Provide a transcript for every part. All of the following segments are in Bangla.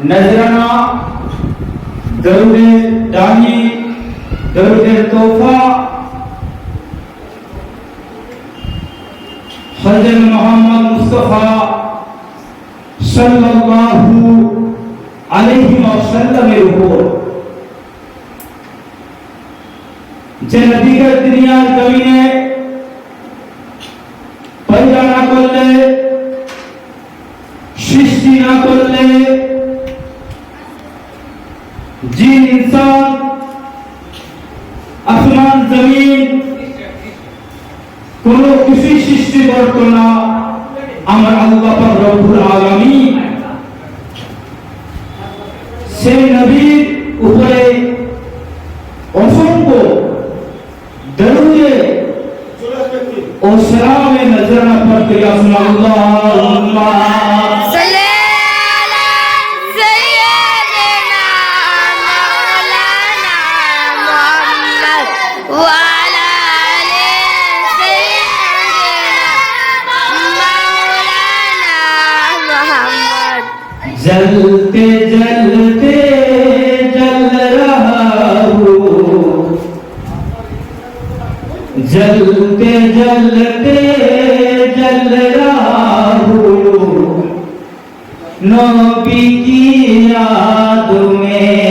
نظرنا درود دانی درود توفہ حضر محمد مصطفیٰ صلی اللہ علیہ وسلم کو جن دیگر دنیا کمی نے پیدا نہ کر لے সৃষ্টি না করলে জিন, ইনসান, আসমান, জমিন কোন কিছুই সৃষ্টি করত না। আমার আল্লাহ পাক রব্বুল আলামিন সেই নবীর উপরে অসংখ্য দরুদে ও সালামে নজরানা পড়তে আসুন আল্লাহুম্মা جلتے جلتے جل رہا ہوں۔ جلتے جلتے جل رہا ہوں۔ نوبی کی یاد میں۔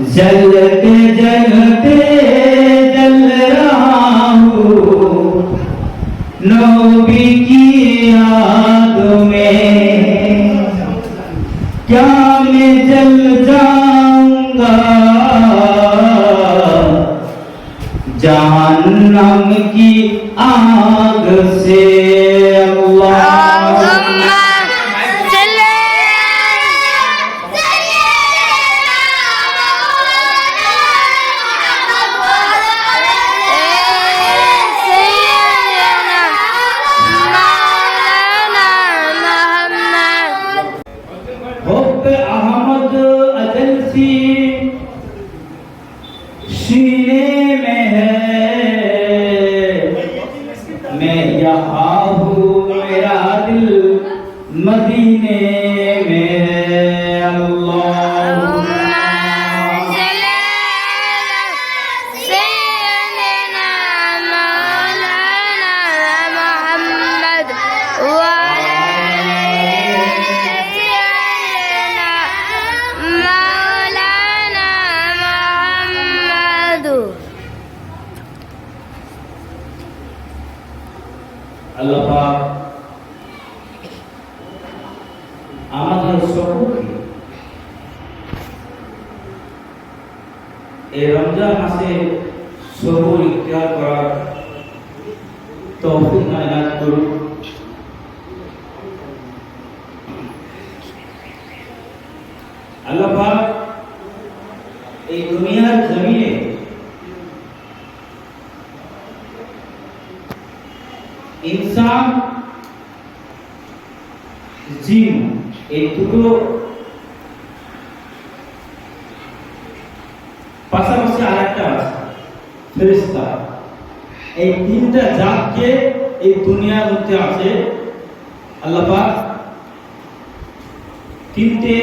جل मैं जल जाऊंगा जहन्नम की आग से দিনে আমাদের সকলকে এই রমজান মাসে সবুর ইখতিয়ার করার তৌফিক নায়াত করুন আল্লাহ পাক এই দুনিয়ার জমিনে ইনসান জিন এই দুটো পাশাপাশি আর একটা আছে ফেরিস্তা এই তিনটা জাতকে এই দুনিয়ার মধ্যে আছে, আল্লাহ পাক তিনটে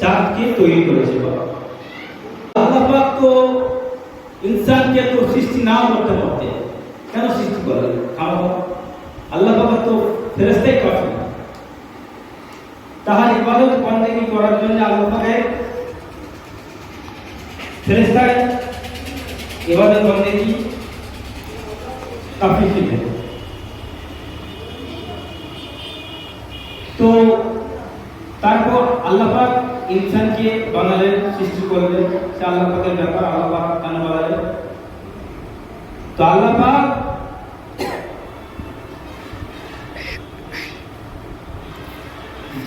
জাতকে তৈরি করেছে বাবা। আল্লাহ পাক তো ইনসানকে তো সৃষ্টি নাও করতে পারতেন। কেন সৃষ্টি করলেন কারণ আল্লাহ পাক তো ফেরেশতাই কাফি তাহার ইবাদত বন্দেগী করার জন্য আল্লাহ পাকে ফেরেশতাই ইবাদত বন্দেগী কাফি ছিলেন তো তারপর আল্লাহ পাক ইনসানকে বানালেন সৃষ্টি করলেন সে আল্লাহ পাকের ব্যাপার আল্লাহ পাক কেন বানালেন তো আল্লাহ পাক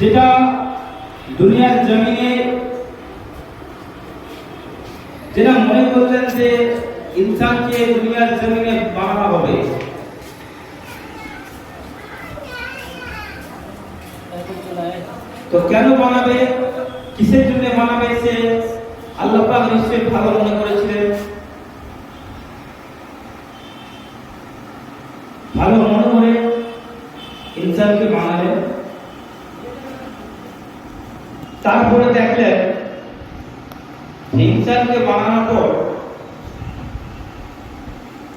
যেটা দুনিয়ার জমিনে, যেটা মনে করলেন যে ইনসানকে দুনিয়ার জমিনে বানানো হবে। তো কেন বানাবে? কিসের জন্য বানাবে সে? আল্লাহ পাক নিশ্চয়ই ভালো মনে করেছিলেন। ভালো মনে করে ইনসানকে বানালেন। তারপরে দেখলেন ইনসানকে বানানোর পর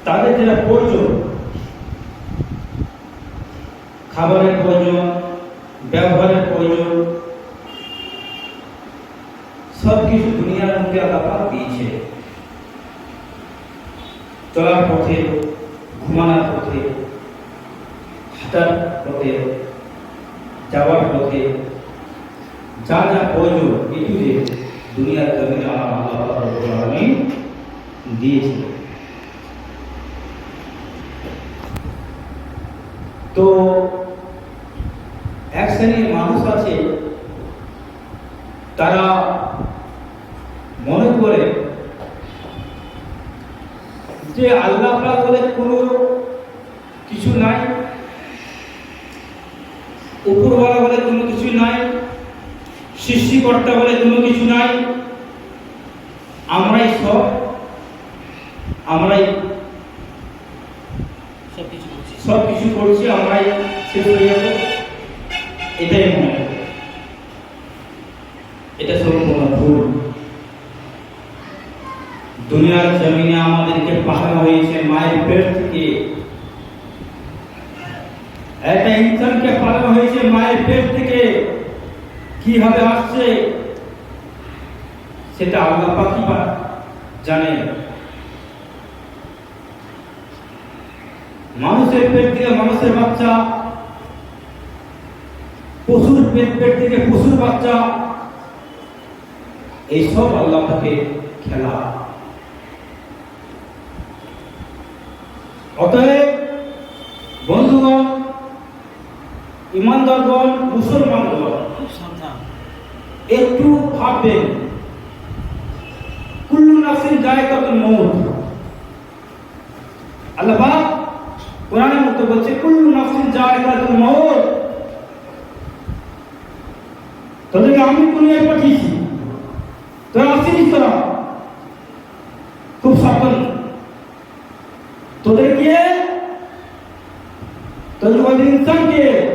তাদের যেটা প্রয়োজন, খাবারের প্রয়োজন, ব্যবহারের প্রয়োজন সব কিছু দুনিয়ার মধ্যে আল্লাহ দিয়েছে। চলার পথে, ঘুমানোর পথে, হাঁটার পথে, যাওয়ার পথে যা যা প্রয়োজন যে দুনিয়ার জমিনে আমার আল্লাহ আলামিন দিয়েছে তো এক শ্রেণির মানুষ আছে, তারা মনে করে যে আল্লাহ বলে কোনো কিছু নাই, উপরওয়ালা বলে কোনো কিছু নাই সৃষ্টিকর্তা বলে কোনো কিছু নাই। আমরাই সব আমরাই সব কিছু করছি আমরাই শেষ হয়ে যাব। এটাই মনে এটা সম্পূর্ণ ভুল দুনিয়ার জমিনে আমাদেরকে পাঠানো হয়েছে মায়ের পেট থেকে। একটা ইনসানকে পাঠানো হয়েছে মায়ের পেট থেকে। কীভাবে আসছে, সেটা আল্লাহ পাকি জানে মানুষের পেট থেকে মানুষের বাচ্চা, পশুর পেট পেট থেকে পশুর বাচ্চা এইসব আল্লাহ পাকে খেলা। অতএব, বন্ধুগণ, ইমানদারগণ, মুসলমানগণ একটু ভাববেন। কুল্লু নাফসিন জায়গাতুল মউত আল্লাহ পাক কোরআনের মধ্যে বলছে, কুল্লু নাফসিন জায়গাতুল মউত তোদেরকে আমি দুনিয়ায় পাঠিয়েছি? তোরা আসিস তোরা? খুব সাবধান। তোদেরকে, তোদের ইনসানকে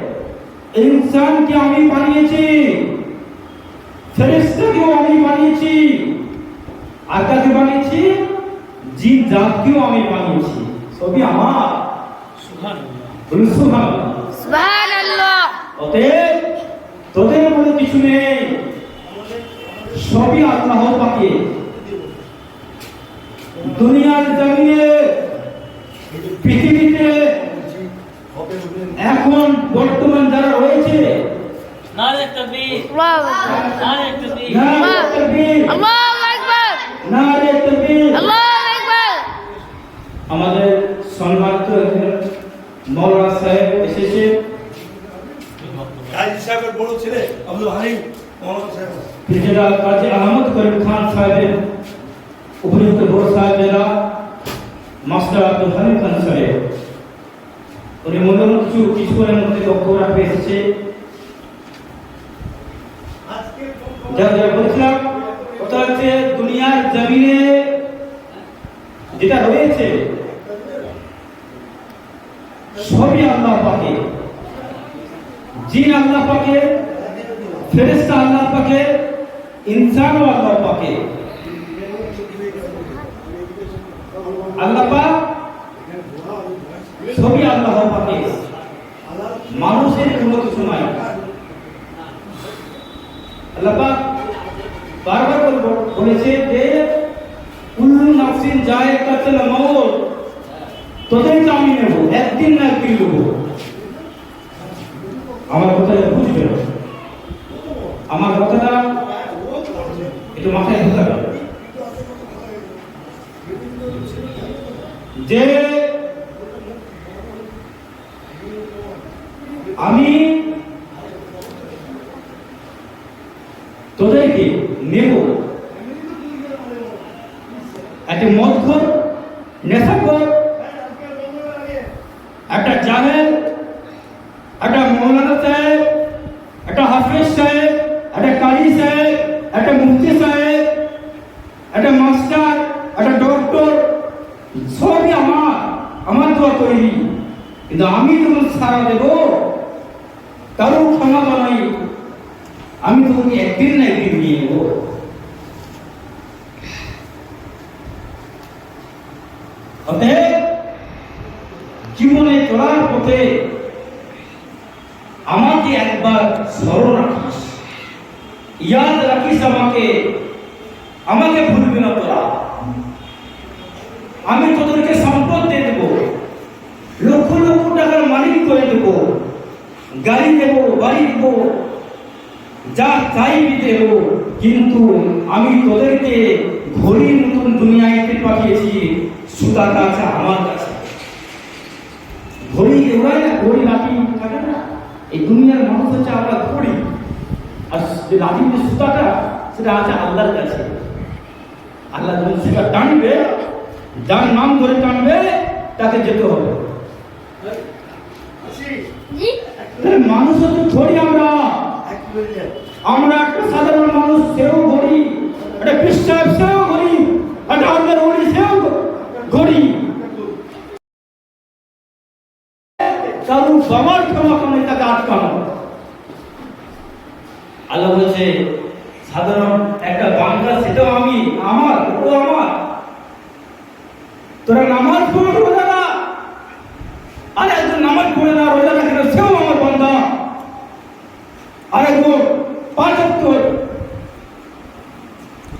ইনসানকে আমি বানিয়েছি। আমি বানিয়েছি আর কাকে বানিয়েছি জিন জাতকেও আমি বানিয়েছি। সবই আমার। অতএব তোদের মনে কিছু নেই। সবই আল্লাহ পাকে দুনিয়ার জমিনে যা দুনিয়ার জমিনে যেটা রয়েছে, সবই আল্লাহ পাকে জিন আল্লাহ পাকে ফেরেশতা আল্লাহ পাকে ইনসানও আল্লাহ পাকে আল্লাহ পাক সবই আল্লাহ পাকে মানুষের কোনো কিছু নাই। আল্লাহ বারবার বলেছে একদিন না একদিন নেব। আমার কথাটা বুঝবে আমার কথাটা একটু মাথায় যে মৌলানা সাহেব, একটা হাফিজ সাহেব, একটা কারি সাহেব, একটা মুফতি সাহেব, একটা মাস্টার, একটা ডক্টর, সবই আমার আমার দোয়া তৈরি কিন্তু আমি তোমার সারা দেব, কারও ক্ষমা নাই আমি তোমাকে একদিন না একদিন নিয়ে নেব। রাখিস আমাকে আমাকে ভুলবি না তোরা আমি তোদেরকে সম্পদ দিয়ে দেবো। লক্ষ লক্ষ টাকার মালিক করে দেবো। গাড়ি দেবো, বাড়ি দেবো। যা চাইবি দেব। কিন্তু আমি তোদেরকে ঘড়ির মতন দুনিয়াতে পাঠিয়েছি সুতাটা কাছে, আমার কাছে। ঘড়ি না, ঘড়ি লাঠি থাকে না? এই দুনিয়ার মানুষ হচ্ছে আমরা ঘড়ি। আর যে লাঠির যে সুতাটা সেটা আছে আল্লাহর কাছে। আল্লাহ যখন সুতা টানবে যার নাম ধরে টানবে তাকে যেতে হবে। মানুষ তো ছড়ি আমরা। আমরা একটা সাধারণ মানুষ সেও ঘড়ি একটা বিশ্বাস সেও ঘড়ি একটা আল্লাহর ঘড়ি সেও ঘড়ি কারণ বাবার ক্ষমা করে তাকে আটকানো আল্লাহ বলছে সাধারণ একটা বাংলা সেটাও আমি আমার ও আমার তোরা নামাজ পড়ো রোজা না আরে একজন নামাজ পড়ে না রোজা রাখে না সেও আমার বান্দা আরেকজন পাঁচ অক্ট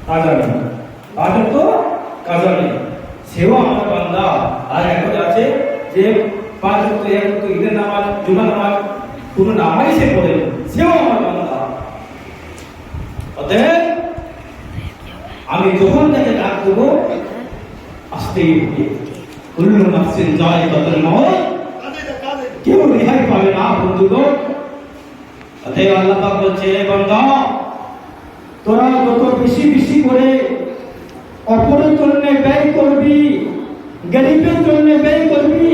কাজা নেই পাঁচ অক্ট কাজা সেও আমার বান্দা। আর এখন আছে যে পাঁচ অক্ট এক অক্ট ঈদের নামাজ জুমা নামাজ, কোনো নামাজই সে পড়ে সেও আমার বান্দা। অতএব আমি যখন তাকে ডাক দেবো, আসতেই হবে। কুল্লু কেউ রেহাই পাবে না, বন্ধুগণ। অতএব আল্লাহ বলছে, "হে বান্দা তোরা যত বেশি বেশি করে অপরের জন্য ব্যয় করবি গরিবের জন্য ব্যয় করবি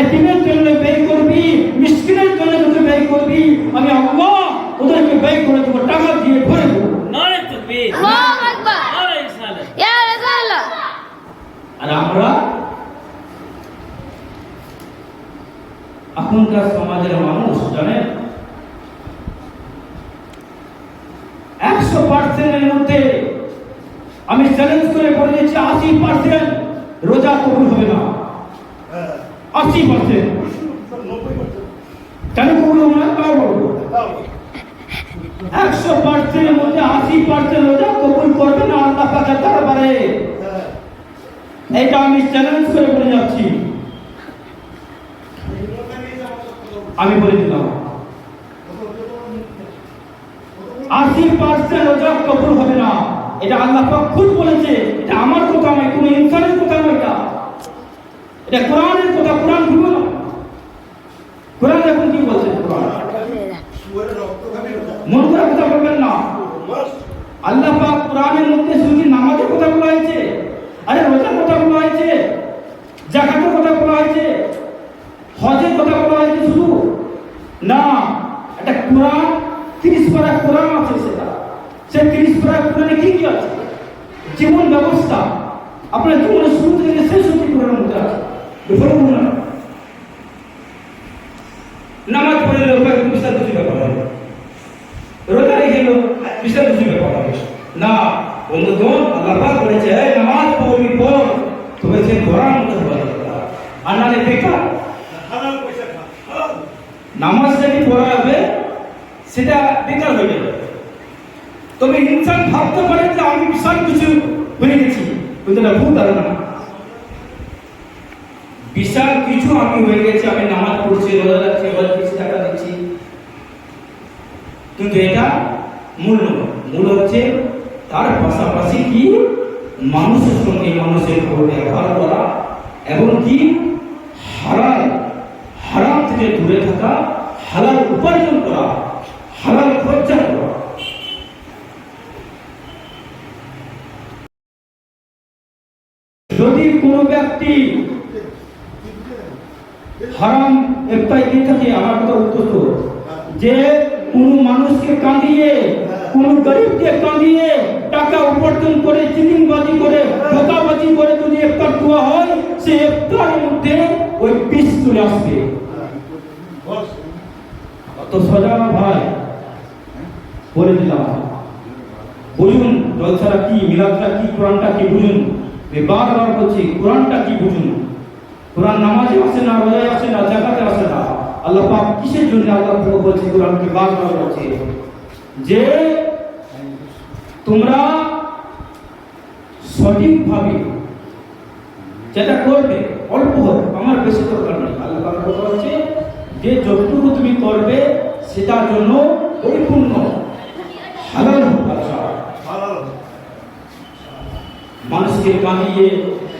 এতিমের জন্য ব্যয় করবি মিসকিনের জন্য যত ব্যয় করবি আমি আল্লাহ তোদেরকে ব্যয় করে দেবো টাকা দিয়ে ভরে দেবো নারে তকবীর আল্লাহু আকবার নারে রিসালাত ইয়া রাসূলুল্লাহ আর আমরা এখনকার সমাজের মানুষ জানেন একশো পার্সেন্টের মধ্যে আমি চ্যালেঞ্জ করে বলে দিচ্ছি আশি পার্সেন্ট রোজা কবুল হবে না আশি পার্সেন্ট কেন কবুল হবে না তাও বলব একশো পার্সেন্টের মধ্যে, আশি পার্সেন্ট রোজা কবুল করবে না আল্লাহ পাকের দরবারে। এটা আমি চ্যালেঞ্জ করে বলে যাচ্ছি। আমি বলে দিলাম। আশি পার্সেন্ট রোজা কবুল হবে না। এটা আল্লাহ পাক খুদ বলেছে। এটা আমার কথা নয়, কোনো ইনসানের কথা নয় এটা। এটা কোরআনের কথা, কোরআন দিব না কোরআন এখন কি বলছে কোরআন মন করে কথা বলবেন না আল্লাহ পাক কোরআনের মধ্যে শুধু নামাজের কথা বলা হয়েছে আরে রোজার কথা বলা হয়েছে, জাকাতের কথা বলা হয়েছে, হজের কথা বলা হয়েছে শুধু। না, একটা কোরআন, তিরিশ পারা কোরআন আছে সেটা। সে তিরিশ পারা কোরআনে কি কি আছে? জীবন ব্যবস্থা। আপনার জীবনের শুরু থেকে শেষ অব্দি কোরআনের মধ্যে আছে না। নামাজ পড়লে লোক বিশাল কিছু ব্যাপার হবে রোজা রেখে লোক বিশাল কিছু ব্যাপার হবে না, বন্ধুগণ আল্লাহ বলেছে "এই নামাজ পড়বি পড়। তবে সে কোরআন মতো হওয়া আর নাহলে বেকার নামাজ যদি পড়া হবে সেটা বেকার হয়ে যাবে। তবে ইনসান ভাবতে পারে যে আমি বিশাল কিছু আমি হয়ে গেছি, আমি নামাজ পড়ছি, রোজা রাখছি এবার কিছু টাকা দিচ্ছি। কিন্তু এটা মূল নয়। মূল হচ্ছে তার পাশাপাশি কি? মানুষের সঙ্গে মানুষের ব্যবহার করা এবং কি? হারাল হারাম থেকে দূরে থাকা, হালাল উপার্জন করা, হালাল খরচা করা। যদি কোনো ব্যক্তি হারাম একটাই দিয়ে থাকে আমার কথা উত্তর যে কোন মানুষকে কাঁদিয়ে কোন গরিবকে কাঁদিয়ে টাকা উপার্জন করে চিনিংবাজি করে, ধোকাবাজি করে যদি একটা দোয়া হয়, সে একটার মধ্যে ওই পিস চলে আসবে। অত সোজা ভাই? বলে দিলাম। বুঝুন জলসারা কি, মিলাদটা কি, কোরআনটা কি বুঝুন? বারবার বলছি, কোরআনটা কি বুঝুন? কোরআন নামাজে আসে না, রোজায় আসে না, জাকাতে আসে না। আল্লাহ পাক কিসের জন্য আল্লাহ বলছে, কোরআনকে বারবার বলছে? যে তোমরা সঠিকভাবে যেটা করবে অল্প হোক আমার বেশি দরকার নেই। আল্লাহ কথা হচ্ছে যে যতটুকু তুমি করবে সেটার জন্য পরিপূর্ণ। হালাল মানুষকে কাঁদিয়ে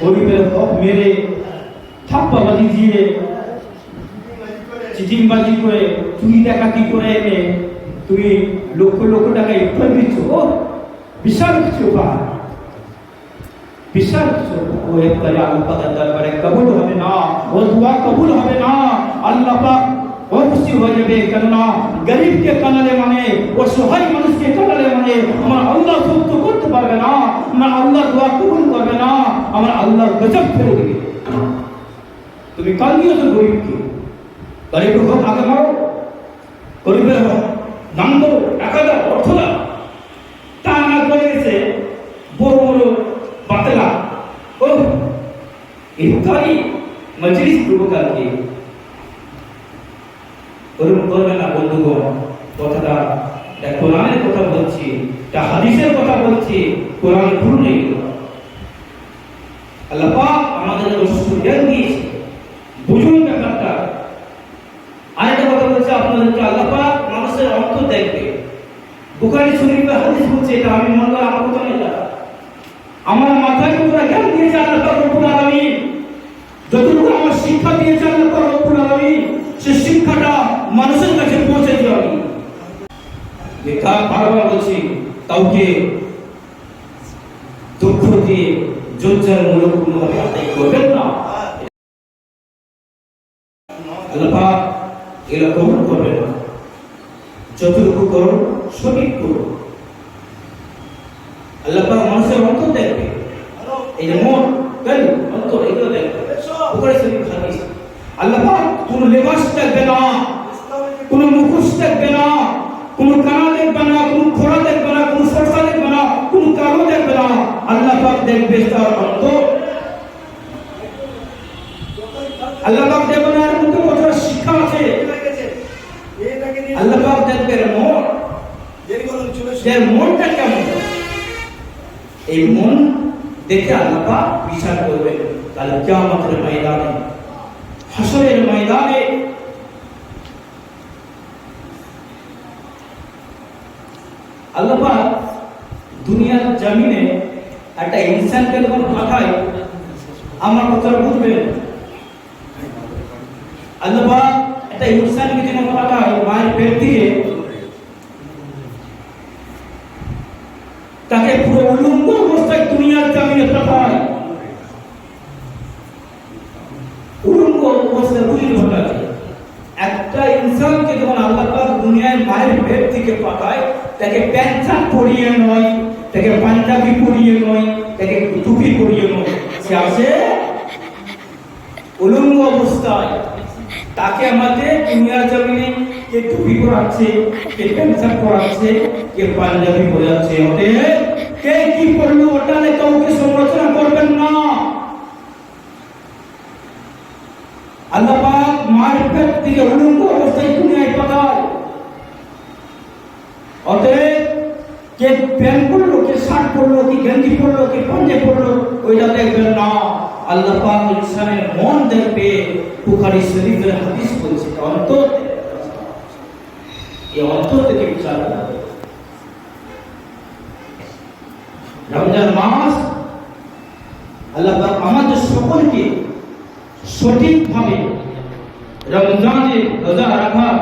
গরিবের হক মেরে থাপ্পাবাজি দিয়ে চিটিংবাজি করে চুরি ডাকাতি করে এনে তুমি লক্ষ লক্ষ টাকা ইফতার দিচ্ছ ও বিশাল কিছু উপহার বিশাল কিছু ও ইফতারে আল্লাহ পাকের দরবারে কবুল হবে না ও দোয়া কবুল হবে না আল্লাহ পাক অবশ্যই হয়ে যাবে কেননা গরিবকে কানালে মানে ও সহায় মানুষকে কানালে মানে আমার আল্লাহ সত্য করতে পারবে না আমার আল্লাহ দোয়া কবুল করবে না আমার আল্লাহ গজব ফেলে দেবে তুমি কান্দিও তো গরিবকে গরিবের হোক আগে মারো গরিবের হোক দাম দেবো টাকা তা না করে বড় বড় বাতলা। ও ইফতারি মজলিস ওরকম করবে না বন্ধুগণ, কথাটা কোরআনের কথা বলছি, তা হাদিসের কথা বলছি, কোরআন ভুল নেই আল্লাহ পাক আমাদের অসুস্থ জ্ঞান দিয়েছে বুঝুন ব্যাপারটা আরেকটা কথা বলছে আপনাদেরকে আল্লাহ পাক মানুষের অন্তর দেখবে বুখারী শরীফে আমি আমার মাথায় পুরো জ্ঞান দিয়েছে আল্লাহ রব্বুল আলামিন। যতটুকু আমার শিক্ষা দিয়েছে আল্লাহ রব্বুল আলামিন, সে শিক্ষাটা মানুষের কাছে পৌঁছে দিও আমি। বারবার বলছি, কাউকে দুঃখ দিয়ে মূলক আদায় করবেন না। আল্লাহ না। যতটুকু করো সঠিক করো আল্লাহ পাক মানুষের অন্তর দেখবে এই যে মন গেল অন্তর এগুলো দেখবে ওপরে শরীর হাদিস আল্লাহ পাক কোন লেবাস দেখবে না কোন মুখোশ দেখবে না কোন কানা দেখবে না কোন খোড়া দেখবে না কোন সরসা দেখবে না কোন কালো দেখবে না আল্লাহ পাক দেখবে তার অন্তর আল্লাহ পাক দেখবে না এর মধ্যে কত শিক্ষা আছে আল্লাহ পাক দেখবে এর মন যে মনটা কেমন এই মন দেখে আল্লাহ পাক বিচার করবে কাল কিয়ামতের ময়দানে হাসরের ময়দানে আল্লাহ পাক দুনিয়ার জমিনে একটা ইনসানকে যখন পাঠায়, আমার কথা বুঝবেন? আল্লাহ পাক একটা ইনসানকে যখন পাঠায়, মায়ের পেট দিয়ে তাকে পুরো উলঙ্গ অবস্থায় দুনিয়ার জমিনে পাঠায়। উলঙ্গ অবস্থায় একটা ইনসানকে যখন আল্লাহ পাক পেট থেকে পাঠায়, তাকে পরিয়ে নয়, তাকে পাঞ্জাবি পরিয়ে নয়, তাকে টুপি পরিয়ে নয়। সে আসে উলঙ্গ অবস্থায়। তাকে আমাদের দুনিয়ার জমিনে কে টুপি পরাচ্ছে কে প্যান্ট পরাচ্ছে কে পাঞ্জাবি পরাচ্ছে ওতে কে কি করল ওটা নিয়ে কাউকে সমালোচনা করবেন না। আল্লাহ পাক পেট থেকে উলঙ্গ অবস্থায় দুনিয়ায় পাঠায়। অতএব কে প্যান্ট পরলো, কে শার্ট পরলো, কি গেঞ্জি পরলো, কি পাঞ্জাবি পরলো, ওইটা দেখবেন না। আল্লাহ পাক ইনসানের মন দেখবে বুখারী শরীফের হাদিস বলছে অন্তর দেখবে। এই অন্তর থেকে বিচার করবে রমজান মাস আল্লাহ পাক আমাদের সকলকে সঠিকভাবে রমজানে রোজা রাখার